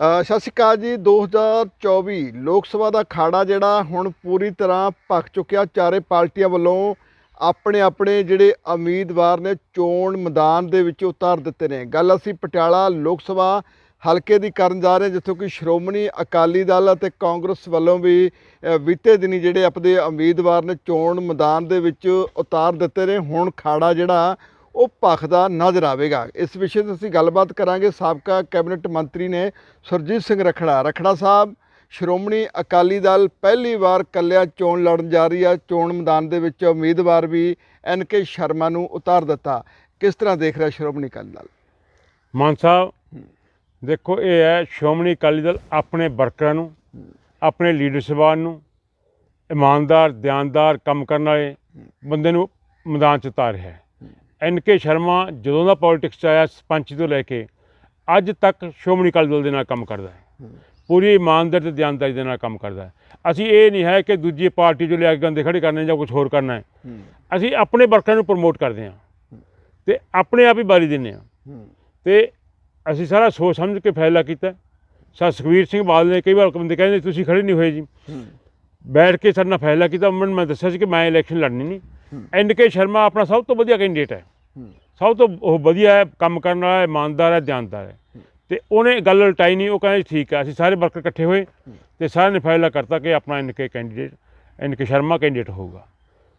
ਸਤਿ ਸ਼੍ਰੀ ਅਕਾਲ ਜੀ 2024 ਲੋਕ ਸਭਾ ਦਾ ਖਾੜਾ ਜਿਹੜਾ ਹੁਣ ਪੂਰੀ ਤਰ੍ਹਾਂ ਭਖ ਚੁੱਕਿਆ। ਚਾਰੇ ਪਾਰਟੀਆਂ ਵੱਲੋਂ ਆਪਣੇ ਆਪਣੇ ਜਿਹੜੇ ਉਮੀਦਵਾਰ ਨੇ ਚੋਣ ਮੈਦਾਨ ਦੇ ਵਿੱਚ ਉਤਾਰ ਦਿੱਤੇ ਨੇ। ਗੱਲ ਅਸੀਂ ਪਟਿਆਲਾ ਲੋਕ ਸਭਾ ਹਲਕੇ ਦੀ ਕਰਨ ਜਾ ਰਹੇ ਹਾਂ, ਜਿੱਥੋਂ ਕਿ ਸ਼੍ਰੋਮਣੀ ਅਕਾਲੀ ਦਲ ਅਤੇ ਕਾਂਗਰਸ ਵੱਲੋਂ ਵੀ ਬੀਤੇ ਦਿਨੀ ਜਿਹੜੇ ਆਪਣੇ ਉਮੀਦਵਾਰ ਨੇ ਚੋਣ ਮੈਦਾਨ ਦੇ ਵਿੱਚ ਉਤਾਰ ਦਿੱਤੇ ਨੇ। ਹੁਣ ਖਾੜਾ ਜਿਹੜਾ ਉਹ ਭਖਦਾ ਨਜ਼ਰ ਆਵੇਗਾ। ਇਸ ਵਿਸ਼ੇ ਤੇ ਅਸੀਂ ਗੱਲਬਾਤ ਕਰਾਂਗੇ। ਸਾਬਕਾ ਕੈਬਨਿਟ ਮੰਤਰੀ ਨੇ ਸੁਰਜੀਤ ਸਿੰਘ ਰਖੜਾ। ਰਖੜਾ ਸਾਹਿਬ, ਸ਼੍ਰੋਮਣੀ ਅਕਾਲੀ ਦਲ ਪਹਿਲੀ ਵਾਰ ਕੱਲਿਆ ਚੋਣ ਲੜਨ ਜਾ ਰਹੀ ਹੈ ਚੋਣ ਮੈਦਾਨ ਦੇ ਵਿੱਚ ਉਮੀਦਵਾਰ ਵੀ ਐਨ ਕੇ ਸ਼ਰਮਾ ਨੂੰ ਉਤਾਰ ਦਿੱਤਾ। ਕਿਸ ਤਰ੍ਹਾਂ ਦੇਖ ਰਿਹਾ ਸ਼੍ਰੋਮਣੀ ਅਕਾਲੀ ਦਲ? ਮਾਨ ਸਾਹਿਬ, ਦੇਖੋ, ਇਹ ਹੈ ਸ਼੍ਰੋਮਣੀ ਅਕਾਲੀ ਦਲ ਆਪਣੇ ਵਰਕਰਾਂ ਨੂੰ, ਆਪਣੇ ਲੀਡਰ ਨੂੰ, ਇਮਾਨਦਾਰ ਧਿਆਨਦਾਰ ਕੰਮ ਕਰਨ ਵਾਲੇ ਬੰਦੇ ਨੂੰ ਮੈਦਾਨ 'ਚ ਉਤਾਰ ਰਿਹਾ ਹੈ। ਐਨ ਕੇ ਸ਼ਰਮਾ ਜਦੋਂ ਦਾ ਪੋਲਿਟਿਕਸ 'ਚ ਆਇਆ ਸਰਪੰਚ ਤੋਂ ਲੈ ਕੇ ਅੱਜ ਤੱਕ ਸ਼੍ਰੋਮਣੀ ਅਕਾਲੀ ਦਲ ਦੇ ਨਾਲ ਕੰਮ ਕਰਦਾ ਹੈ। ਪੂਰੀ ਇਮਾਨਦਾਰ ਤੇ ਧਿਆਨਦਾਰੀ ਦੇ ਨਾਲ ਕੰਮ ਕਰਦਾ ਹੈ। ਅਸੀਂ ਇਹ ਨਹੀਂ ਹੈ ਕਿ ਦੂਜੀ ਪਾਰਟੀ ਜੋ ਲਿਆ ਕੇ ਗੰਦੇ ਖੜੇ ਕਰਨੇ ਜਾਂ ਕੁਝ ਹੋਰ ਕਰਨਾ ਹੈ। ਅਸੀਂ ਆਪਣੇ ਵਰਕਰਾਂ ਨੂੰ ਪ੍ਰਮੋਟ ਕਰਦੇ ਹਾਂ। ਤੇ ਆਪਣੇ ਆਪ ਹੀ ਬਾਰੀ ਦਿੰਦੇ ਹਾਂ। ਤੇ ਅਸੀਂ ਸਾਰਾ ਸੋਚ ਸਮਝ ਕੇ ਫੈਸਲਾ ਕੀਤਾ। ਸਰ ਸੁਖਵੀਰ ਸਿੰਘ ਬਾਦਲ ਨੇ ਕਈ ਵਾਰ ਬੰਦੇ ਕਹਿੰਦੇ ਤੁਸੀਂ ਖੜੇ ਨਹੀਂ ਹੋਏ ਜੀ। ਬੈਠ ਕੇ ਸਾਡੇ ਨਾਲ ਫੈਸਲਾ ਕੀਤਾ। ਉਹਨਾਂ ਨੂੰ ਮੈਂ ਦੱਸਿਆ ਸੀ ਕਿ ਮੈਂ ਇਲੈਕਸ਼ਨ ਲੜਨੀ ਨਹੀਂ। ਐਨ ਕੇ ਸ਼ਰਮਾ ਆਪਣਾ ਸਭ ਤੋਂ ਵਧੀਆ ਕੈਂਡੀਡੇਟ ਹੈ। ਸਭ ਤੋਂ ਉਹ ਵਧੀਆ ਹੈ ਕੰਮ ਕਰਨ ਵਾਲਾ ਹੈ ਇਮਾਨਦਾਰ ਹੈ ਧਿਆਨਦਾਰ ਹੈ। ਤੇ ਉਹਨੇ ਗੱਲ ਉਲਟਾਈ ਨਹੀਂ ਉਹ ਕਹਿੰਦੇ ਠੀਕ ਹੈ ਅਸੀਂ ਸਾਰੇ ਵਰਕਰ ਇਕੱਠੇ ਹੋਏ ਤੇ ਸਾਰਿਆਂ ਨੇ ਫੈਸਲਾ ਕਰਤਾ ਕਿ ਆਪਣਾ N K candidate N K Sharma candidate ਹੋਊਗਾ।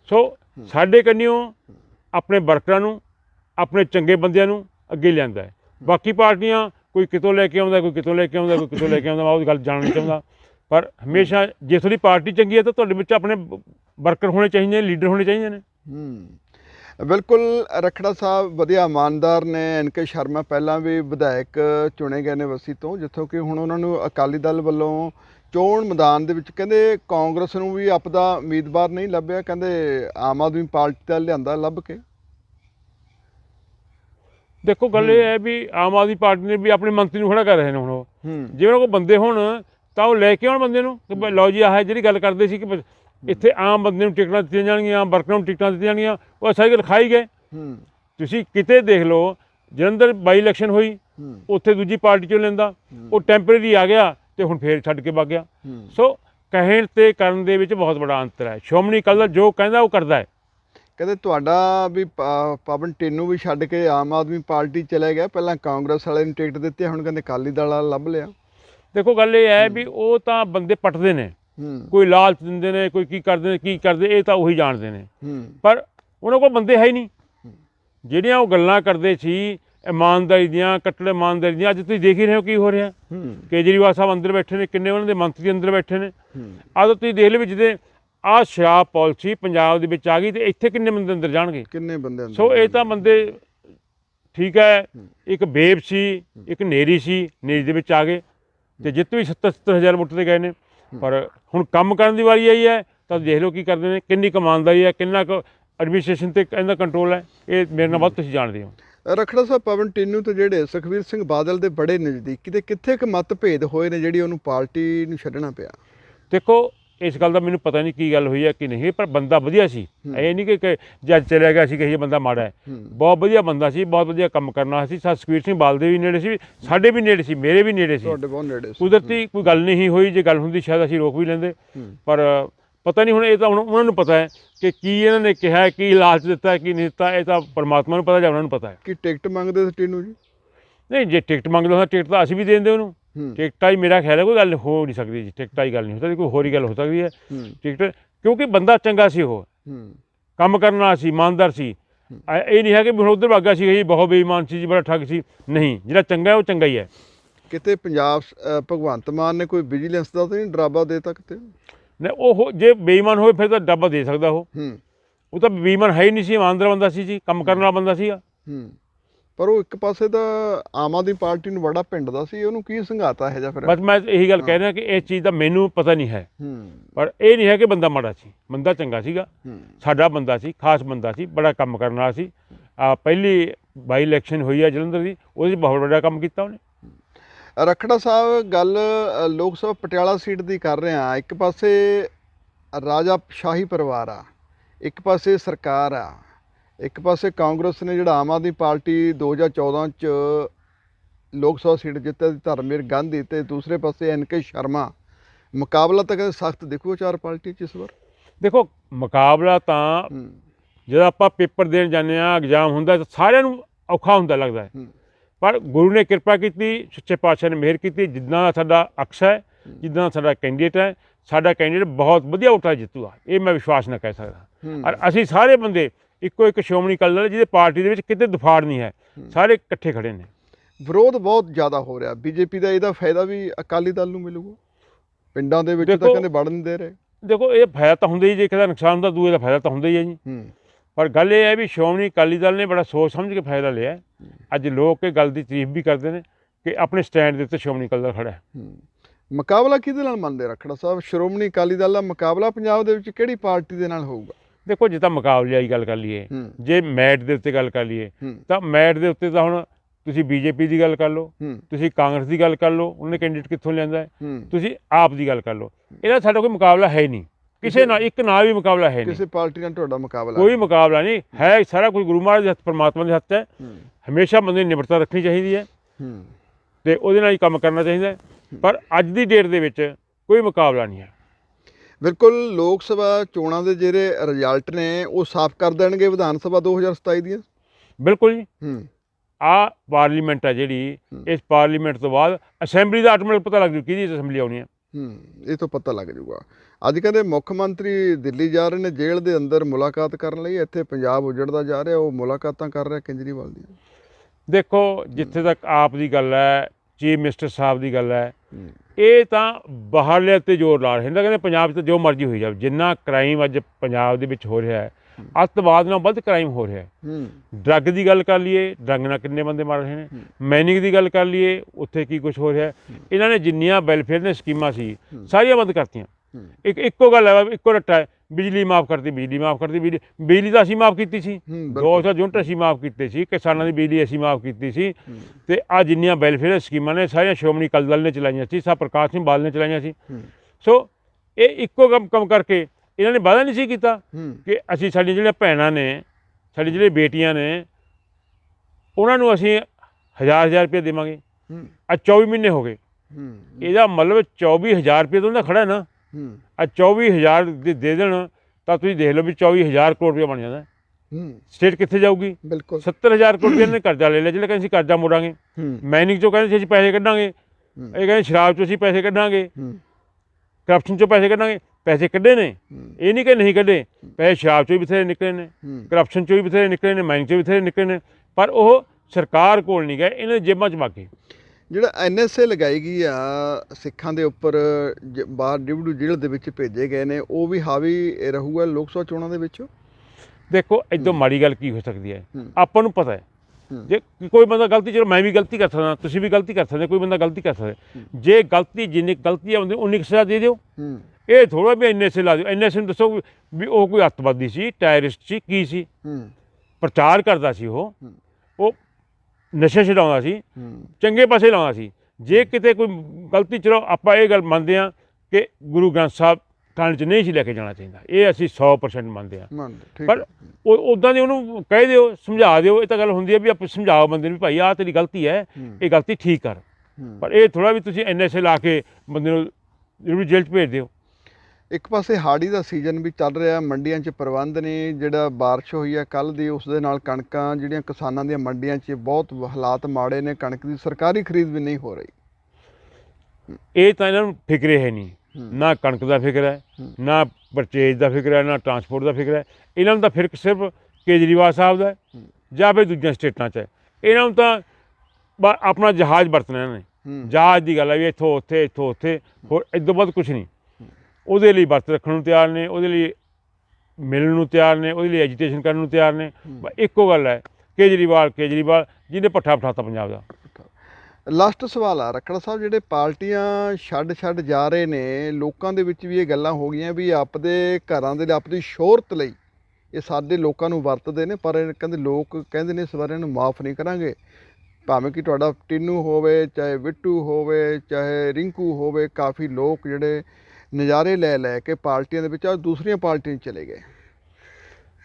ਸੋ ਸਾਡੇ ਕੰਨਿਓ ਆਪਣੇ ਵਰਕਰਾਂ ਨੂੰ ਆਪਣੇ ਚੰਗੇ ਬੰਦਿਆਂ ਨੂੰ ਅੱਗੇ ਲਿਆਂਦਾ ਹੈ। ਬਾਕੀ ਪਾਰਟੀਆਂ ਕੋਈ ਕਿਤੋਂ ਲੈ ਕੇ ਆਉਂਦਾ ਕੋਈ ਕਿਤੋਂ ਲੈ ਕੇ ਆਉਂਦਾ ਕੋਈ ਕਿਤੋਂ ਲੈ ਕੇ ਆਉਂਦਾ ਮੈਂ ਉਹ ਗੱਲ ਜਾਣਨੀ ਚਾਹੁੰਦਾ। ਪਰ ਹਮੇਸ਼ਾ ਜੇ ਤੁਹਾਡੀ ਪਾਰਟੀ ਚੰਗੀ ਹੈ ਤਾਂ ਤੁਹਾਡੇ ਵਿੱਚ ਆਪਣੇ ਵਰਕਰ ਹੋਣੇ ਚਾਹੀਦੇ ਨੇ ਲੀਡਰ ਹੋਣੇ ਚਾਹੀਦੇ ਨੇ। ਹੂੰ। ਬਿਲਕੁਲ ਰਖੜਾ ਸਾਹਿਬ ਵਧੀਆ ਇਮਾਨਦਾਰ ਨੇ ਐਨ ਕੇ ਸ਼ਰਮਾ ਪਹਿਲਾਂ ਵੀ ਵਿਧਾਇਕ ਚੁਣੇ ਗਏ ਨੇ ਵਸੀ ਤੋਂ ਜਿੱਥੋਂ ਕਿ ਹੁਣ ਉਹਨਾਂ ਨੂੰ ਅਕਾਲੀ ਦਲ ਵੱਲੋਂ ਚੋਣ ਮੈਦਾਨ ਦੇ ਵਿੱਚ ਕਹਿੰਦੇ ਕਾਂਗਰਸ ਨੂੰ ਵੀ ਆਪਦਾ ਉਮੀਦਵਾਰ ਨਹੀਂ ਲੱਭਿਆ ਕਹਿੰਦੇ ਆਮ ਆਦਮੀ ਪਾਰਟੀ ਦਾ ਲਿਆਂਦਾ ਲੱਭ ਕੇ। ਦੇਖੋ ਗੱਲ ਇਹ ਹੈ ਵੀ ਆਮ ਆਦਮੀ ਪਾਰਟੀ ਨੇ ਵੀ ਆਪਣੇ ਮੰਤਰੀ ਨੂੰ ਖੜਾ ਕਰ ਰਹੇ ਨੇ ਹੁਣ ਉਹ। ਹੂੰ। ਜੇ ਉਹਨਾਂ ਕੋਲ ਬੰਦੇ ਹੋਣ ਤਾਂ ਉਹ ਲੈ ਕੇ ਆਉਣ ਬੰਦੇ ਨੂੰ ਕਿ ਲਓ ਜੀ ਆਹ ਜਿਹੜੀ ਗੱਲ ਕਰਦੇ ਸੀ ਕਿ ਇੱਥੇ ਆਮ ਬੰਦੇ ਨੂੰ ਟਿਕਟਾਂ ਦਿੱਤੀਆਂ ਜਾਣਗੀਆਂ ਆਮ ਵਰਕਰਾਂ ਨੂੰ ਟਿਕਟਾਂ ਦਿੱਤੀਆਂ ਜਾਣਗੀਆਂ ਉਹ ਸਾਰੀ ਗੱਲ ਖਾਈ ਗਏ। ਤੁਸੀਂ ਕਿਤੇ ਦੇਖ ਲਓ ਜਲੰਧਰ ਬਾਈ ਇਲੈਕਸ਼ਨ ਹੋਈ ਉੱਥੇ ਦੂਜੀ ਪਾਰਟੀ ਚੋਂ ਲੈਂਦਾ ਉਹ ਟੈਂਪਰੇਰੀ ਆ ਗਿਆ ਤੇ ਹੁਣ ਫੇਰ ਛੱਡ ਕੇ ਵਗ ਗਿਆ। ਸੋ ਕਹਿਣ ਤੇ ਕਰਨ ਦੇ ਵਿੱਚ ਬਹੁਤ ਬੜਾ ਅੰਤਰ ਹੈ। ਸ਼੍ਰੋਮਣੀ ਅਕਾਲੀ ਦਲ ਜੋ ਕਹਿੰਦਾ ਉਹ ਕਰਦਾ ਹੈ। ਕਹਿੰਦੇ ਤੁਹਾਡਾ ਵੀ ਪਵਨ ਟਿੰਨੂ ਵੀ ਛੱਡ ਕੇ ਆਮ ਆਦਮੀ ਪਾਰਟੀ ਚਲੇ ਗਿਆ। ਪਹਿਲਾਂ ਕਾਂਗਰਸ ਵਾਲੇ ਨੂੰ ਟਿਕਟ ਦਿੱਤੀ ਹੁਣ ਕਹਿੰਦੇ ਅਕਾਲੀ ਦਲ ਵਾਲਾ ਲੱਭ ਲਿਆ। ਦੇਖੋ ਗੱਲ ਇਹ ਹੈ ਵੀ ਉਹ ਤਾਂ ਬੰਦੇ ਪਟਦੇ ਨੇ। ਕੋਈ ਲਾਲਚ ਦਿੰਦੇ ਨੇ ਕੋਈ ਕੀ ਕਰਦੇ ਨੇ ਕੀ ਕਰਦੇ ਇਹ ਤਾਂ ਉਹੀ ਜਾਣਦੇ ਨੇ। ਪਰ ਉਹਨਾਂ ਕੋਲ ਬੰਦੇ ਹੈ ਹੀ ਨਹੀਂ। ਜਿਹੜੀਆਂ ਉਹ ਗੱਲਾਂ ਕਰਦੇ ਸੀ ਇਮਾਨਦਾਰੀ ਦੀਆਂ ਕੱਟੜ ਇਮਾਨਦਾਰੀ ਦੀਆਂ ਅੱਜ ਤੁਸੀਂ ਦੇਖ ਹੀ ਰਹੇ ਹੋ ਕੀ ਹੋ ਰਿਹਾ। ਕੇਜਰੀਵਾਲ ਸਾਹਿਬ ਅੰਦਰ ਬੈਠੇ ਨੇ ਕਿੰਨੇ ਉਹਨਾਂ ਦੇ ਮੰਤਰੀ ਅੰਦਰ ਬੈਠੇ ਨੇ। ਤਾਂ ਤੁਸੀਂ ਦੇਖ ਲਓ ਵੀ ਜਿਹਦੇ ਆਹ ਸ਼ਰਾਬ ਪਾਲਿਸੀ ਪੰਜਾਬ ਦੇ ਵਿੱਚ ਆ ਗਈ ਤੇ ਇੱਥੇ ਕਿੰਨੇ ਬੰਦੇ ਅੰਦਰ ਜਾਣਗੇ? ਕਿੰਨੇ ਬੰਦੇ ਅੰਦਰ ਸੋ ਇਹ ਤਾਂ ਬੰਦੇ ਠੀਕ ਹੈ ਇੱਕ ਬੇਬ ਸੀ ਇੱਕ ਨੇਰੀ ਸੀ ਨੇਰੀ ਦੇ ਵਿੱਚ ਆ ਗਏ। ਤੇ ਜਿੱਤ ਵੀ 70 70000 ਵੋਟ ਤੇ ਗਏ ਨੇ। ਪਰ ਹੁਣ ਕੰਮ ਕਰਨ ਦੀ ਵਾਰੀ ਆਈ ਹੈ ਤਾਂ ਦੇਖ ਲਓ ਕੀ ਕਰਦੇ ਨੇ ਕਿੰਨੀ ਕਮਾਨਦਾਰੀ ਹੈ ਕਿੰਨਾ ਕੁ ਐਡਮਿਨਿਸਟ੍ਰੇਸ਼ਨ ਤੇ ਇਹਦਾ ਕੰਟਰੋਲ ਹੈ ਇਹ ਮੇਰੇ ਨਾਲ ਵੱਧ ਤੁਸੀਂ ਜਾਣਦੇ ਹੋ। ਰਖੜਾ ਸਾਹਿਬ ਪਵਨ ਟਿੰਨੂ ਤੇ ਜਿਹੜੇ ਸੁਖਵੀਰ ਸਿੰਘ ਬਾਦਲ ਦੇ ਬੜੇ ਨਜ਼ਦੀਕੀ ਤੇ ਕਿੱਥੇ ਕੁ ਮਤਭੇਦ ਹੋਏ ਨੇ ਜਿਹੜੀ ਉਹਨੂੰ ਪਾਰਟੀ ਨੂੰ ਛੱਡਣਾ ਪਿਆ? ਦੇਖੋ ਇਸ ਗੱਲ ਦਾ ਮੈਨੂੰ ਪਤਾ ਨਹੀਂ ਕੀ ਗੱਲ ਹੋਈ ਹੈ ਕਿ ਨਹੀਂ ਪਰ ਬੰਦਾ ਵਧੀਆ ਸੀ। ਇਹ ਨਹੀਂ ਕਿ- ਜੱਜ ਚਲਿਆ ਗਿਆ ਸੀ ਕਿ ਇਹ ਬੰਦਾ ਮਾੜਾ ਹੈ। ਬਹੁਤ ਵਧੀਆ ਬੰਦਾ ਸੀ ਬਹੁਤ ਵਧੀਆ ਕੰਮ ਕਰਨਾ ਸੀ। ਸਾ ਸੁਖਵੀਰ ਸਿੰਘ ਬਾਲ ਦੇ ਵੀ ਨੇੜੇ ਸੀ ਸਾਡੇ ਵੀ ਨੇੜੇ ਸੀ ਮੇਰੇ ਵੀ ਨੇੜੇ ਸੀ। ਤੁਹਾਡੇ ਬਹੁਤ ਨੇੜੇ ਸੀ। ਕੁਦਰਤੀ ਕੋਈ ਗੱਲ ਨਹੀਂ ਹੋਈ ਜੇ ਗੱਲ ਹੁੰਦੀ ਸ਼ਾਇਦ ਅਸੀਂ ਰੋਕ ਵੀ ਲੈਂਦੇ। ਪਰ ਪਤਾ ਨਹੀਂ ਹੁਣ ਇਹ ਤਾਂ ਹੁਣ ਉਹਨਾਂ ਨੂੰ ਪਤਾ ਹੈ ਕਿ ਕੀ ਇਹਨਾਂ ਨੇ ਕਿਹਾ ਹੈ, ਕੀ ਲਾਲਚ ਦਿੱਤਾ ਹੈ, ਕੀ ਨਹੀਂ ਦਿੱਤਾ ਇਹ ਤਾਂ ਪਰਮਾਤਮਾ ਨੂੰ ਪਤਾ ਜਾਂ ਉਹਨਾਂ ਨੂੰ ਪਤਾ ਹੈ। ਕਿ ਟਿਕਟ ਮੰਗਦੇ ਸੀ ਟਿੰਨੂ ਜੀ? ਨਹੀਂ ਜੇ ਟਿਕਟ ਮੰਗਦਾ ਹੁੰਦਾ ਟਿਕਟ ਤਾਂ ਅਸੀਂ ਵੀ ਦੇ ਦਿੰਦੇ ਉਹਨੂੰ। ਟਿਕਟਾਂ ਹੀ ਮੇਰਾ ਖਿਆਲ ਹੈ ਕੋਈ ਗੱਲ ਹੋ ਨਹੀਂ ਸਕਦੀ ਜੀ ਟਿਕਟਾਂ ਹੀ ਗੱਲ ਨਹੀਂ ਹੋ ਸਕਦੀ ਕੋਈ ਹੋਰ ਹੀ ਗੱਲ ਹੋ ਸਕਦੀ ਹੈ। ਟਿਕਟ ਕਿਉਂਕਿ ਬੰਦਾ ਚੰਗਾ ਸੀ ਉਹ। ਕੰਮ ਕਰਨ ਸੀ ਇਮਾਨਦਾਰ ਸੀ। ਇਹ ਨਹੀਂ ਹੈ ਕਿ ਹੁਣ ਉਧਰ ਭਾਗਾ ਸੀ ਜੀ ਬਹੁਤ ਬੇਈਮਾਨ ਸੀ ਜੀ ਬੜਾ ਠੱਗ ਸੀ। ਨਹੀਂ ਜਿਹੜਾ ਚੰਗਾ ਹੈ ਉਹ ਚੰਗਾ ਹੀ ਹੈ। ਕਿਤੇ ਪੰਜਾਬ ਭਗਵੰਤ ਮਾਨ ਨੇ ਕੋਈ ਵਿਜੀਲੈਂਸ ਦਾ ਤਾਂ ਨਹੀਂ ਡਰਾਬਾ ਦੇਤਾ ਕਿਤੇ? ਨੇ ਉਹ ਜੇ ਬੇਈਮਾਨ ਹੋਵੇ ਫਿਰ ਤਾਂ ਡੱਬਾ ਦੇ ਸਕਦਾ ਉਹ। ਹੂੰ। ਉਹ ਤਾਂ ਬੇਈਮਾਨ ਹੈ ਹੀ ਨਹੀਂ ਸੀ ਇਮਾਨਦਾਰ ਬੰਦਾ ਸੀ ਜੀ ਕੰਮ ਕਰਨ ਵਾਲਾ ਬੰਦਾ ਸੀਗਾ। ਹੂੰ। ਪਰ ਉਹ ਇੱਕ ਪਾਸੇ ਤਾਂ ਆਮ ਆਦਮੀ ਪਾਰਟੀ ਨੂੰ ਬੜਾ ਪਿੰਡਦਾ ਸੀ ਉਹਨੂੰ ਕੀ ਸੰਘਾਤਾ ਹੈ ਜਾਂ ਫਿਰ? ਬਸ ਮੈਂ ਇਹੀ ਗੱਲ ਕਹਿ ਰਿਹਾ ਕਿ ਇਹ ਚੀਜ਼ ਦਾ ਮੈਨੂੰ ਪਤਾ ਨਹੀਂ ਹੈ। ਪਰ ਇਹ ਨਹੀਂ ਹੈ ਕਿ ਬੰਦਾ ਮਾੜਾ ਸੀ ਬੰਦਾ ਚੰਗਾ ਸੀਗਾ। ਸਾਡਾ ਬੰਦਾ ਸੀ ਖਾਸ ਬੰਦਾ ਸੀ ਬੜਾ ਕੰਮ ਕਰਨ ਵਾਲਾ ਸੀ। ਆ ਪਹਿਲੀ ਬਾਈ ਇਲੈਕਸ਼ਨ ਹੋਈ ਹੈ ਜਲੰਧਰ ਦੀ ਉਹਦੇ 'ਚ ਬਹੁਤ ਵੱਡਾ ਕੰਮ ਕੀਤਾ ਉਹਨੇ। ਰਖੜਾ ਸਾਹਿਬ ਗੱਲ ਲੋਕ ਸਭਾ ਪਟਿਆਲਾ ਸੀਟ ਦੀ ਕਰ ਰਹੇ। ਹਾਂ ਇੱਕ ਪਾਸੇ ਰਾਜਾ ਸ਼ਾਹੀ ਪਰਿਵਾਰ ਆ ਇੱਕ ਪਾਸੇ ਸਰਕਾਰ ਆ। ਇੱਕ ਪਾਸੇ ਕਾਂਗਰਸ ਨੇ ਜਿਹੜਾ ਆਮ ਆਦਮੀ ਪਾਰਟੀ 2014 ਚ ਲੋਕ ਸਭਾ ਸੀਟ ਜਿੱਤਿਆ ਸੀ ਧਰਮਵੀਰ ਗਾਂਧੀ ਤੇ ਦੂਸਰੇ ਪਾਸੇ ਐਨ ਕੇ ਸ਼ਰਮਾ। ਮੁਕਾਬਲਾ ਤਾਂ ਕਹਿੰਦੇ ਸਖਤ ਦੇਖੋ ਚਾਰ ਪਾਰਟੀ ਚ ਇਸ ਵਾਰ। ਦੇਖੋ ਮੁਕਾਬਲਾ ਤਾਂ ਜਦੋਂ ਆਪਾਂ ਪੇਪਰ ਦੇਣ ਜਾਂਦੇ ਆ ਐਗਜ਼ਾਮ ਹੁੰਦਾ ਤਾਂ ਸਾਰਿਆਂ ਨੂੰ ਔਖਾ ਹੁੰਦਾ ਲੱਗਦਾ ਹੈ। ਪਰ ਗੁਰੂ ਨੇ ਕਿਰਪਾ ਕੀਤੀ ਸੱਚੇ ਪਾਤਸ਼ਾਹ ਨੇ ਮਿਹਰ ਕੀਤੀ ਜਿੱਦਾਂ ਦਾ ਸਾਡਾ ਅਕਸ ਹੈ ਜਿੱਦਾਂ ਦਾ ਸਾਡਾ ਕੈਂਡੀਡੇਟ ਹੈ ਸਾਡਾ ਕੈਂਡੀਡੇਟ ਬਹੁਤ ਵਧੀਆ ਵੋਟਾਂ ਜਿੱਤੂਗਾ ਇਹ ਮੈਂ ਵਿਸ਼ਵਾਸ ਨਾਲ ਕਹਿ ਸਕਦਾ। ਔਰ ਅਸੀਂ ਸਾਰੇ ਬੰਦੇ ਇੱਕੋ ਇੱਕ ਸ਼੍ਰੋਮਣੀ ਅਕਾਲੀ ਦਲ ਜਿਹਦੇ ਪਾਰਟੀ ਦੇ ਵਿੱਚ ਕਿਤੇ ਦਫਾੜ ਨਹੀਂ ਹੈ। ਸਾਰੇ ਇਕੱਠੇ ਖੜੇ ਨੇ। ਵਿਰੋਧ ਬਹੁਤ ਜ਼ਿਆਦਾ ਹੋ ਰਿਹਾ। ਬੀਜੇਪੀ ਦਾ ਇਹਦਾ ਫਾਇਦਾ ਵੀ ਅਕਾਲੀ ਦਲ ਨੂੰ ਮਿਲੂਗਾ। ਪਿੰਡਾਂ ਦੇ ਵਿੱਚ ਤਾਂ ਕਹਿੰਦੇ ਵੜਨ ਦੇ ਰਹੇ। ਦੇਖੋ ਇਹ ਫਾਇਦਾ ਤਾਂ ਹੁੰਦਾ ਹੀ ਜੇ ਇੱਕ ਦਾ ਨੁਕਸਾਨ ਹੁੰਦਾ ਦੂਏ ਦਾ ਫਾਇਦਾ ਤਾਂ ਹੁੰਦਾ ਹੀ ਹੈ ਜੀ। ਪਰ ਗੱਲ ਇਹ ਹੈ ਵੀ ਸ਼੍ਰੋਮਣੀ ਅਕਾਲੀ ਦਲ ਨੇ ਬੜਾ ਸੋਚ ਸਮਝ ਕੇ ਫਾਇਦਾ ਲਿਆ। ਅੱਜ ਲੋਕ ਇਹ ਗੱਲ ਦੀ ਤਾਰੀਫ ਵੀ ਕਰਦੇ ਨੇ ਕਿ ਆਪਣੇ ਸਟੈਂਡ ਦੇ ਉੱਤੇ ਸ਼੍ਰੋਮਣੀ ਅਕਾਲੀ ਦਲ ਖੜਾ ਹੈ। ਮੁਕਾਬਲਾ ਕਿਹਦੇ ਨਾਲ ਮੰਨਦੇ ਰਖੜਾ ਸਾਹਿਬ ਸ਼੍ਰੋਮਣੀ ਅਕਾਲੀ ਦਲ ਦਾ ਮੁਕਾਬਲਾ ਪੰਜਾਬ ਦੇ ਵਿੱਚ ਕਿਹੜੀ ਪਾਰਟੀ ਦੇ ਨਾਲ ਹੋਊਗਾ? ਦੇਖੋ ਜੇ ਤਾਂ ਮੁਕਾਬਲੇ ਵਾਲੀ ਗੱਲ ਕਰ ਲਈਏ ਜੇ ਮੈਟ ਦੇ ਉੱਤੇ ਗੱਲ ਕਰ ਲਈਏ ਤਾਂ ਮੈਟ ਦੇ ਉੱਤੇ ਤਾਂ ਹੁਣ ਤੁਸੀਂ ਬੀਜੇਪੀ ਦੀ ਗੱਲ ਕਰ ਲਓ ਤੁਸੀਂ ਕਾਂਗਰਸ ਦੀ ਗੱਲ ਕਰ ਲਓ ਉਹਨੇ ਕੈਂਡੀਡੇਟ ਕਿੱਥੋਂ ਲਿਆਂਦਾ ਹੈ? ਤੁਸੀਂ ਆਪ ਦੀ ਗੱਲ ਕਰ ਲਓ। ਇਹਦਾ ਸਾਡਾ ਕੋਈ ਮੁਕਾਬਲਾ ਹੈ ਨਹੀਂ। ਕਿਸੇ ਨਾਲ ਇੱਕ ਨਾਲ ਵੀ ਮੁਕਾਬਲਾ ਹੈ ਨਹੀਂ। ਕਿਸੇ ਪਾਰਟੀ ਨਾਲ ਤੁਹਾਡਾ ਮੁਕਾਬਲਾ ਕੋਈ ਮੁਕਾਬਲਾ ਨਹੀਂ। ਹੈ। ਸਾਰਾ ਕੁਝ ਗੁਰੂ ਮਹਾਰਾਜ ਦੇ ਹੱਥ ਪਰਮਾਤਮਾ ਦੇ ਹੱਥ ਹੈ। ਹਮੇਸ਼ਾ ਬੰਦੇ ਨੂੰ ਨਿਮਰਤਾ ਰੱਖਣੀ ਚਾਹੀਦੀ ਹੈ। ਤੇ ਉਹਦੇ ਨਾਲ ਹੀ ਕੰਮ ਕਰਨਾ ਚਾਹੀਦਾ ਪਰ ਅੱਜ ਦੀ ਡੇਟ ਦੇ ਵਿੱਚ ਕੋਈ ਮੁਕਾਬਲਾ ਨਹੀਂ ਹੈ। ਬਿਲਕੁਲ ਲੋਕ ਸਭਾ ਚੋਣਾਂ ਦੇ ਜਿਹੜੇ ਰਿਜ਼ਲਟ ਨੇ ਉਹ ਸਾਫ਼ ਕਰ ਦੇਣਗੇ ਵਿਧਾਨ ਸਭਾ 2027 ਦੀਆਂ? ਬਿਲਕੁਲ ਜੀ। ਹੂੰ। ਆ ਪਾਰਲੀਮੈਂਟ ਹੈ ਜਿਹੜੀ ਇਸ ਪਾਰਲੀਮੈਂਟ ਤੋਂ ਬਾਅਦ ਅਸੈਂਬਲੀ ਦਾ ਆਟੋਮੈਟਿਕ ਪਤਾ ਲੱਗ ਜੂ ਕਿਹਦੀ ਅਸੈਂਬਲੀ ਆਉਣੀ ਹੈ ਹੂੰ ਇਹ ਤੋਂ ਪਤਾ ਲੱਗ ਜਾਊਗਾ ਅੱਜ ਕਹਿੰਦੇ ਮੁੱਖ ਮੰਤਰੀ ਦਿੱਲੀ ਜਾ ਰਹੇ ਨੇ ਜੇਲ੍ਹ ਦੇ ਅੰਦਰ ਮੁਲਾਕਾਤ ਕਰਨ ਲਈ। ਇੱਥੇ ਪੰਜਾਬ ਉਜੜਦਾ ਜਾ ਰਿਹਾ ਉਹ ਮੁਲਾਕਾਤਾਂ ਕਰ ਰਿਹਾ ਕੇਜਰੀਵਾਲ ਦੀਆਂ। ਦੇਖੋ ਜਿੱਥੇ ਤੱਕ ਆਪ ਦੀ ਗੱਲ ਹੈ ਚੀਫ ਮਿਨਿਸਟਰ ਸਾਹਿਬ ਦੀ ਗੱਲ ਹੂੰ। ਇਹ ਤਾਂ ਬਾਹਰਲੇ ਤੇ ਜ਼ੋਰ ਲਾ ਰਹੇ ਨੇ। ਕਹਿੰਦੇ ਪੰਜਾਬ 'ਚ ਤਾਂ ਜੋ ਮਰਜ਼ੀ ਹੋਈ ਜਾਵੇ। ਜਿੰਨਾ ਕ੍ਰਾਈਮ ਅੱਜ ਪੰਜਾਬ ਦੇ ਵਿੱਚ ਹੋ ਰਿਹਾ ਹੈ ਅੱਤਵਾਦ ਨਾਲ ਵੱਧ ਕ੍ਰਾਈਮ ਹੋ ਰਿਹਾ ਹੈ। ਡਰੱਗ ਦੀ ਗੱਲ ਕਰ ਲਈਏ ਡਰੱਗ ਨਾਲ ਕਿੰਨੇ ਬੰਦੇ ਮਰ ਰਹੇ ਨੇ। ਮੈਨਿੰਗ ਦੀ ਗੱਲ ਕਰ ਲਈਏ ਉੱਥੇ ਕੀ ਕੁਝ ਹੋ ਰਿਹਾ ਇਹਨਾਂ ਨੇ ਜਿੰਨੀਆਂ ਵੈਲਫੇਅਰ ਦੀਆਂ ਸਕੀਮਾਂ ਸੀ ਸਾਰੀਆਂ ਬੰਦ ਕਰਤੀਆਂ। ਇੱਕ ਇੱਕੋ ਗੱਲ ਹੈ ਇੱਕੋ ਰੱਟਾ ਹੈ ਬਿਜਲੀ ਮਾਫ ਕਰਤੀ ਬਿਜਲੀ ਮਾਫ ਕਰਤੀ ਬਿਜਲੀ ਬਿਜਲੀ ਤਾਂ ਅਸੀਂ ਮਾਫ ਕੀਤੀ ਸੀ। ਹੂੰ, ਬਿਲਕੁਲ। 200 ਯੂਨਿਟ ਅਸੀਂ ਮਾਫ ਕੀਤੇ ਸੀ ਕਿਸਾਨਾਂ ਦੀ ਬਿਜਲੀ ਅਸੀਂ ਮਾਫ ਕੀਤੀ ਸੀ। ਤੇ ਆ ਜਿੰਨੀਆਂ ਵੈਲਫੇਅਰ ਸਕੀਮਾਂ ਨੇ ਸਾਰੀਆਂ ਸ਼੍ਰੋਮਣੀ ਅਕਾਲੀ ਦਲ ਨੇ ਚਲਾਈਆਂ ਸੀ ਸਾ ਪ੍ਰਕਾਸ਼ ਸਿੰਘ ਬਾਦਲ ਨੇ ਚਲਾਈਆਂ ਸੀ। ਸੋ ਇਹ ਇੱਕੋ ਕੰਮ ਕੰਮ ਕਰਕੇ ਇਹਨਾਂ ਨੇ ਵਾਅਦਾ ਨਹੀਂ ਸੀ ਕੀਤਾ ਕਿ ਅਸੀਂ ਸਾਡੀਆਂ ਜਿਹੜੀਆਂ ਭੈਣਾਂ ਨੇ ਸਾਡੀ ਜਿਹੜੀਆਂ ਬੇਟੀਆਂ ਨੇ ਉਹਨਾਂ ਨੂੰ ਅਸੀਂ ਹਜ਼ਾਰ ਹਜ਼ਾਰ ਰੁਪਏ ਦੇਵਾਂਗੇ। ਅੱਜ 24 ਮਹੀਨੇ ਹੋ ਗਏ। ਇਹਦਾ ਮਤਲਬ 24000 ਰੁਪਏ ਤੋਂ ਨਾ ਖੜਾ ਨਾ। ਹੂੰ। ਅੱਜ 24000 ਦੇ ਦੇ ਦੇਣ ਤਾਂ ਤੁਸੀਂ ਦੇਖ ਲਓ ਵੀ 24000 ਕਰੋੜ ਰੁਪਏ ਬਣ ਜਾਂਦਾ। ਹੂੰ। ਸਟੇਟ ਕਿੱਥੇ ਜਾਊਗੀ? ਬਿਲਕੁਲ। 70000 ਕਰੋੜ ਰੁਪਏ ਨੇ ਕਰਜ਼ਾ ਲੈ ਲਿਆ ਜਿਹੜੇ ਕਹਿੰਦੇ ਸੀ ਕਰਜ਼ਾ ਮੋੜਾਂਗੇ। ਹੂੰ। ਮਾਈਨਿੰਗ ਚੋਂ ਕਹਿੰਦੇ ਸੀ ਅਸੀਂ ਪੈਸੇ ਕੱਢਾਂਗੇ। ਇਹ ਕਹਿੰਦੇ ਸ਼ਰਾਬ ਚੋਂ ਅਸੀਂ ਪੈਸੇ ਕੱਢਾਂਗੇ। ਹੂੰ। ਕਰਪਸ਼ਨ ਚੋਂ ਪੈਸੇ ਕੱਢਾਂਗੇ। ਪੈਸੇ ਕੱਢੇ ਨੇ। ਇਹ ਨਹੀਂ ਕਿ ਨਹੀਂ ਕੱਢੇ। ਪੈਸੇ ਸ਼ਰਾਬ ਚੋਂ ਵੀ ਬਥੇਰੇ ਨਿਕਲੇ ਨੇ। ਕਰਪਸ਼ਨ ਚੋਂ ਵੀ ਬਥੇਰੇ ਨਿਕਲੇ ਨੇ। ਮਾਈਨਿੰਗ ਚੋਂ ਵੀ ਬਥੇਰੇ ਨਿਕਲੇ ਨੇ। ਪਰ ਉਹ ਸਰਕਾਰ ਕੋਲ ਨਹੀਂ ਗਏ। ਇਹਨਾਂ ਜੇਬਾਂ 'ਚ ਬਾਕੀ ਜਿਹੜਾ ਐਨਐਸਏ ਲਗਾਈ ਗਈ ਆ ਸਿੱਖਾਂ ਦੇ ਉੱਪਰ ਬਾਹਰ ਡਿਬੜੂ ਜੇਲ੍ਹ ਦੇ ਵਿੱਚ ਭੇਜੇ ਗਏ ਨੇ ਉਹ ਵੀ ਹਾਵੀ ਰਹੂਗਾ ਲੋਕ ਸਭਾ ਚੋਣਾਂ ਦੇ ਵਿੱਚ? ਦੇਖੋ ਇਦੋਂ ਮਾੜੀ ਗੱਲ ਕੀ ਹੋ ਸਕਦੀ ਹੈ। ਆਪਾਂ ਨੂੰ ਪਤਾ ਹੈ। ਜੇ ਕੋਈ ਬੰਦਾ ਗਲਤੀ ਚਲੋ ਮੈਂ ਵੀ ਗਲਤੀ ਕਰ ਸਕਦਾ ਤੁਸੀਂ ਵੀ ਗਲਤੀ ਕਰ ਸਕਦੇ ਕੋਈ ਬੰਦਾ ਗਲਤੀ ਕਰ ਸਕਦਾ। ਜੇ ਗਲਤੀ ਜਿੰਨੀ ਗਲਤੀ ਆਉਂਦੀ ਉਨੀ ਸਜ਼ਾ ਦੇ ਦਿਓ। ਇਹ ਥੋੜਾ ਵੀ ਇੰਨੇ ਸੇ ਲਾ ਦਿਓ। ਇੰਨੇ ਸੇ ਨੂੰ ਦੱਸੋ ਵੀ- ਉਹ ਕੋਈ ਅੱਤਵਾਦੀ ਸੀ ਟੈਰਰਿਸਟ ਸੀ ਕੀ ਸੀ? ਪ੍ਰਚਾਰ ਕਰਦਾ ਸੀ ਉਹ। ਉਹ ਨਸ਼ੇ ਛਡਾਉਂਦਾ ਸੀ ਚੰਗੇ ਪਾਸੇ ਲਾਉਂਦਾ ਸੀ। ਜੇ ਕਿਤੇ ਕੋਈ ਗਲਤੀ ਚਲੋ ਆਪਾਂ ਇਹ ਗੱਲ ਮੰਨਦੇ ਹਾਂ ਕਿ ਗੁਰੂ ਗ੍ਰੰਥ ਸਾਹਿਬ ਥਾਣੇ 'ਚ ਨਹੀਂ ਸੀ ਲੈ ਕੇ ਜਾਣਾ ਚਾਹੀਦਾ। ਇਹ ਅਸੀਂ 100% ਮੰਨਦੇ ਠੀਕ ਪਰ ਉਹ ਉਦਾਂ ਦੇ ਉਹਨੂੰ ਕਹਿ ਦਿਓ ਸਮਝਾ ਦਿਓ ਇਹ ਤਾਂ ਗੱਲ ਹੁੰਦੀ ਹੈ ਵੀ ਆਪਾਂ ਸਮਝਾਓ ਬੰਦੇ ਨੂੰ ਭਾਈ ਆਹ ਤੇਰੀ ਗਲਤੀ ਹੈ। ਇਹ ਗਲਤੀ ਠੀਕ ਕਰ। ਪਰ ਇਹ ਥੋੜਾ ਵੀ ਤੁਸੀਂ ਐਨਐਸਏ ਲਾ ਕੇ ਬੰਦੇ ਨੂੰ ਜ਼ਰੂਰ ਜੇਲ੍ਹ 'ਚ ਭੇਜ ਦਿਓ। ਇੱਕ ਪਾਸੇ ਹਾੜੀ ਦਾ ਸੀਜ਼ਨ ਵੀ ਚੱਲ ਰਿਹਾ ਮੰਡੀਆਂ 'ਚ ਪ੍ਰਬੰਧ ਨੇ ਜਿਹੜਾ ਬਾਰਿਸ਼ ਹੋਈ ਹੈ ਕੱਲ ਦੀ ਉਸ ਦੇ ਨਾਲ ਕਣਕਾਂ ਜਿਹੜੀਆਂ ਕਿਸਾਨਾਂ ਦੀਆਂ ਮੰਡੀਆਂ 'ਚ ਬਹੁਤ ਹਾਲਾਤ ਮਾੜੇ ਨੇ ਕਣਕ ਦੀ ਸਰਕਾਰੀ ਖਰੀਦ ਵੀ ਨਹੀਂ ਹੋ ਰਹੀ। ਇਹ ਤਾਂ ਇਹਨਾਂ ਨੂੰ ਫਿਕਰੇ ਹੈ ਨਹੀਂ। ਨਾ ਕਣਕ ਦਾ ਫਿਕਰ ਹੈ ਨਾ ਪਰਚੇਜ ਦਾ ਫਿਕਰ ਹੈ ਨਾ ਟਰਾਂਸਪੋਰਟ ਦਾ ਫਿਕਰ ਹੈ। ਇਹਨਾਂ ਨੂੰ ਤਾਂ ਫਿਰਕ ਸਿਰਫ ਕੇਜਰੀਵਾਲ ਸਾਹਿਬ ਦਾ ਜਾਂ ਫਿਰ ਦੂਜੀਆਂ ਸਟੇਟਾਂ 'ਚ ਹੈ। ਇਹਨਾਂ ਨੂੰ ਤਾਂ ਆਪਣਾ ਜਹਾਜ਼ ਵਰਤਣਾ ਇਹਨਾਂ ਨੇ। ਜਹਾਜ਼ ਦੀ ਗੱਲ ਹੈ ਵੀ ਇੱਥੋਂ ਉੱਥੇ ਇੱਥੋਂ ਉੱਥੇ ਹੋਰ ਇਦੋਂ ਵੱਧ ਕੁਝ ਨਹੀਂ। ਉਹਦੇ ਲਈ ਵਰਤ ਰੱਖਣ ਨੂੰ ਤਿਆਰ ਨੇ ਉਹਦੇ ਲਈ ਮਿਲਣ ਨੂੰ ਤਿਆਰ ਨੇ ਉਹਦੇ ਲਈ ਐਜੀਟੇਸ਼ਨ ਕਰਨ ਨੂੰ ਤਿਆਰ ਨੇ। ਇੱਕੋ ਗੱਲ ਹੈ ਕੇਜਰੀਵਾਲ ਕੇਜਰੀਵਾਲ ਜਿਹਨੇ ਪੱਠਾ ਬਿਠਾਤਾ ਪੰਜਾਬ ਦਾ। ਲਾਸਟ ਸਵਾਲ ਆ ਰੱਖੜਾ ਸਾਹਿਬ ਜਿਹੜੇ ਪਾਰਟੀਆਂ ਛੱਡ ਛੱਡ ਜਾ ਰਹੇ ਨੇ ਲੋਕਾਂ ਦੇ ਵਿੱਚ ਵੀ ਇਹ ਗੱਲਾਂ ਹੋ ਗਈਆਂ ਵੀ ਆਪਦੇ ਘਰਾਂ ਦੇ ਲਈ ਆਪਣੀ ਸ਼ੋਹਰਤ ਲਈ ਇਹ ਸਾਡੇ ਲੋਕਾਂ ਨੂੰ ਵਰਤਦੇ ਨੇ ਪਰ ਇਹ ਕਹਿੰਦੇ ਲੋਕ ਕਹਿੰਦੇ ਨੇ ਇਸ ਵਾਰ ਇਹਨੂੰ ਮਾਫ ਨਹੀਂ ਕਰਾਂਗੇ। ਭਾਵੇਂ ਕਿ ਤੁਹਾਡਾ ਟਿੰਨੂ ਹੋਵੇ ਚਾਹੇ ਬਿੱਟੂ ਹੋਵੇ ਚਾਹੇ ਰਿੰਕੂ ਹੋਵੇ ਕਾਫੀ ਲੋਕ ਜਿਹੜੇ ਨਜ਼ਾਰੇ ਲੈ ਲੈ ਕੇ ਪਾਰਟੀਆਂ ਦੇ ਵਿੱਚ ਆ ਦੂਸਰੀਆਂ ਪਾਰਟੀਆਂ 'ਚ ਚਲੇ ਗਏ।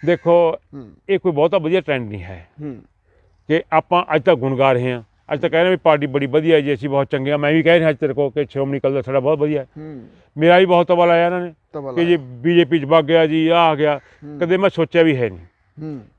ਦੇਖੋ ਇਹ ਕੋਈ ਬਹੁਤਾ ਵਧੀਆ ਟ੍ਰੈਂਡ ਨਹੀਂ ਹੈ। ਕਿ ਆਪਾਂ ਅੱਜ ਤੱਕ ਗੁਣ ਗਾ ਰਹੇ ਹਾਂ। ਅੱਜ ਤਾਂ ਕਹਿ ਰਹੇ ਵੀ ਪਾਰਟੀ ਬੜੀ ਵਧੀਆ ਜੀ ਅਸੀਂ ਬਹੁਤ ਚੰਗੇ ਆ ਮੈਂ ਵੀ ਕਹਿ ਰਿਹਾ ਅੱਜ ਤੇਰੇ ਕੋਲ ਕਿ ਸ਼੍ਰੋਮਣੀ ਅਕਾਲੀ ਦਲ ਸਾਡਾ ਬਹੁਤ ਵਧੀਆ ਮੇਰਾ ਵੀ ਬਹੁਤ ਤਵਾ ਲਾਇਆ ਇਹਨਾਂ ਨੇ ਤਬਲਾ ਕਿ ਜੀ ਬੀਜੇਪੀ ਚ ਵਗ ਗਿਆ ਜੀ ਆ ਆ ਗਿਆ। ਕਦੇ ਮੈਂ ਸੋਚਿਆ ਵੀ ਹੈ ਨਹੀਂ।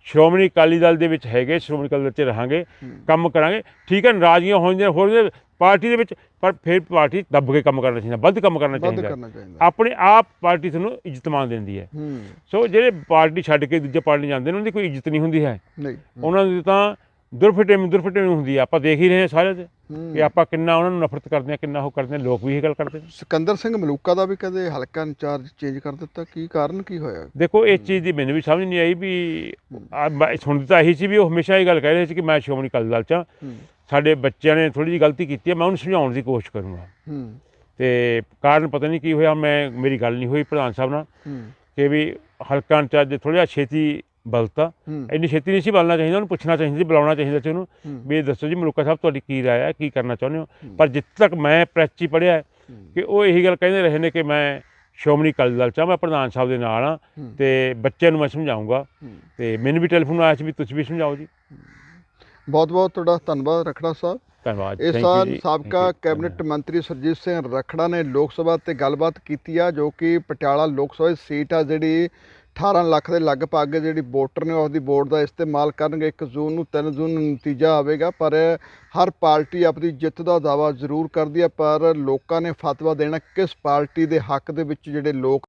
ਸ਼੍ਰੋਮਣੀ ਅਕਾਲੀ ਦਲ ਦੇ ਵਿੱਚ ਹੈਗੇ ਸ਼੍ਰੋਮਣੀ ਅਕਾਲੀ ਦਲ 'ਚ ਰਹਾਂਗੇ ਹੂੰ। ਕੰਮ ਕਰਾਂਗੇ। ਠੀਕ ਹੈ ਨਾਰਾਜ਼ਗੀਆਂ ਹੋਣਗੀਆਂ ਹੋਰ ਵੀ ਪਾਰਟੀ ਦੇ ਵਿੱਚ ਪਰ ਫਿਰ ਪਾਰਟੀ ਦੱਬ ਕੇ ਕੰਮ ਕਰਨਾ ਚਾਹੀਦਾ ਵੱਧ ਕੰਮ ਕਰਨਾ ਚਾਹੀਦਾ। ਆਪਣੇ ਆਪ ਪਾਰਟੀ ਤੁਹਾਨੂੰ ਇੱਜ਼ਤ ਮਾਨ ਦਿੰਦੀ ਹੈ। ਹੂੰ। ਸੋ ਜਿਹੜੇ ਪਾਰਟੀ ਛੱਡ ਕੇ ਦੂਜੇ ਪਾਰਟੀ ਜਾਂਦੇ ਨੇ ਉਹਨਾਂ ਦੀ ਕੋਈ ਇੱਜ਼ਤ ਨਹੀਂ ਹੁੰਦੀ ਹੈ। ਨਹੀਂ ਉਹਨਾਂ ਦੀ ਤਾਂ ਦੁਰਫਟੇ ਦੁਰਫਟੇ ਹੁੰਦੀ ਹੈ ਆਪਾਂ ਦੇਖ ਹੀ ਰਹੇ ਹਾਂ ਸਾਰੇ ਹੂੰ। ਕਿ ਆਪਾਂ ਕਿੰਨਾ ਉਹਨਾਂ ਨੂੰ ਨਫ਼ਰਤ ਕਰਦੇ ਹਾਂ ਕਿੰਨਾ ਉਹ ਕਰਦੇ ਹਾਂ ਲੋਕ ਵੀ ਇਹ ਗੱਲ ਕਰਦੇ ਨੇ। ਸਿਕੰਦਰ ਸਿੰਘ ਮਲੂਕਾ ਦਾ ਵੀ ਕਦੇ ਹਲਕਾ ਇੰਚਾਰਜ ਚੇਂਜ ਕਰ ਦਿੱਤਾ? ਕੀ ਕਾਰਨ ਕੀ ਹੋਇਆ? ਦੇਖੋ ਇਸ ਚੀਜ਼ ਦੀ ਮੈਨੂੰ ਵੀ ਸਮਝ ਨਹੀਂ ਆਈ ਵੀ ਆ ਮੈਂ ਸੁਣਦੀ ਤਾਂ ਇਹੀ ਸੀ ਵੀ ਉਹ ਹਮੇਸ਼ਾ ਇਹ ਗੱਲ ਕਹਿ ਰਹੇ ਸੀ ਕਿ ਮੈਂ ਸ਼੍ਰੋਮਣੀ ਅਕਾਲੀ ਦਲ 'ਚ ਸਾਡੇ ਬੱਚਿਆਂ ਨੇ ਥੋੜੀ ਜਿਹੀ ਗਲਤੀ ਕੀਤੀ ਹੈ ਮੈਂ ਉਹਨੂੰ ਸਮਝਾਉਣ ਦੀ ਕੋਸ਼ਿਸ਼ ਕਰੂੰਗਾ। ਤੇ ਕਾਰਨ ਪਤਾ ਨਹੀਂ ਕੀ ਹੋਇਆ ਮੈਂ ਮੇਰੀ ਗੱਲ ਨਹੀਂ ਹੋਈ ਪ੍ਰਧਾਨ ਸਾਹਿਬ ਨਾਲ ਕਿ ਵੀ ਹਲਕਾ ਇੰਚਾਰਜ ਥੋੜ੍ਹਾ ਜਿਹਾ ਛੇਤੀ ਬਲਤਾ। ਇੰਨੀ ਛੇਤੀ ਨਹੀਂ ਸੀ ਬਲਣਾ ਚਾਹੀਦਾ ਉਹਨੂੰ ਪੁੱਛਣਾ ਚਾਹੀਦਾ ਸੀ ਬੁਲਾਉਣਾ ਚਾਹੀਦਾ ਸੀ ਉਹਨੂੰ। ਵੀ ਦੱਸੋ ਜੀ ਮਲੂਕਾ ਸਾਹਿਬ ਤੁਹਾਡੀ ਕੀ ਰਾਏ ਹੈ ਕੀ ਕਰਨਾ ਚਾਹੁੰਦੇ ਹੋ? ਪਰ ਜਿੱਥੇ ਤੱਕ ਮੈਂ ਪ੍ਰੈਸ 'ਚ ਹੀ ਪੜ੍ਹਿਆ ਹੈ। ਕਿ ਉਹ ਇਹੀ ਗੱਲ ਕਹਿੰਦੇ ਰਹੇ ਨੇ ਕਿ ਮੈਂ ਸ਼੍ਰੋਮਣੀ ਅਕਾਲੀ ਦਲ 'ਚ ਮੈਂ ਪ੍ਰਧਾਨ ਸਾਹਿਬ ਦੇ ਨਾਲ ਹੂੰ। ਤੇ ਬੱਚਿਆਂ ਨੂੰ ਮੈਂ ਸਮਝਾਉਂਗਾ। ਤੇ ਮੈਨੂੰ ਵੀ ਟੈਲੀਫੋਨ ਆਇਆ ਸੀ ਵੀ ਤੁਸੀਂ ਵੀ ਸਮਝਾਓ ਜੀ। ਬਹੁਤ ਬਹੁਤ ਤੁਹਾਡਾ ਧੰਨਵਾਦ ਰਖੜਾ ਸਾਹਿਬ। ਧੰਨਵਾਦ ਇਸ ਸਾਲ ਸਾਬਕਾ ਕੈਬਨਿਟ ਮੰਤਰੀ ਸਰਜੀਤ ਸਿੰਘ ਰਖੜਾ ਨੇ ਲੋਕ ਸਭਾ ਤੇ ਗੱਲਬਾਤ ਕੀਤੀ ਆ ਜੋ ਕਿ ਪਟਿਆਲਾ ਲੋਕ ਸਭਾ ਸੀਟ ਆ ਜਿਹੜੀ 18 ਲੱਖ ਦੇ ਲਗਭਗ ਜਿਹੜੀ ਵੋਟਰ ਨੇ ਉਹਦੀ ਵੋਟ ਦਾ ਇਸਤੇਮਾਲ ਕਰਨਗੇ। 1 ਜੂਨ ਨੂੰ 3 ਜੂਨ ਨੂੰ ਨਤੀਜਾ ਆਵੇਗਾ, ਪਰ ਹਰ ਪਾਰਟੀ ਆਪਣੀ ਜਿੱਤ ਦਾ ਦਾਵਾ ਜ਼ਰੂਰ ਕਰਦੀ ਹੈ, ਪਰ ਲੋਕਾਂ ਨੇ ਫਤਵਾ ਦੇਣਾ ਕਿਸ ਪਾਰਟੀ ਦੇ ਹੱਕ ਦੇ ਵਿੱਚ ਜਿਹੜੇ ਲੋਕ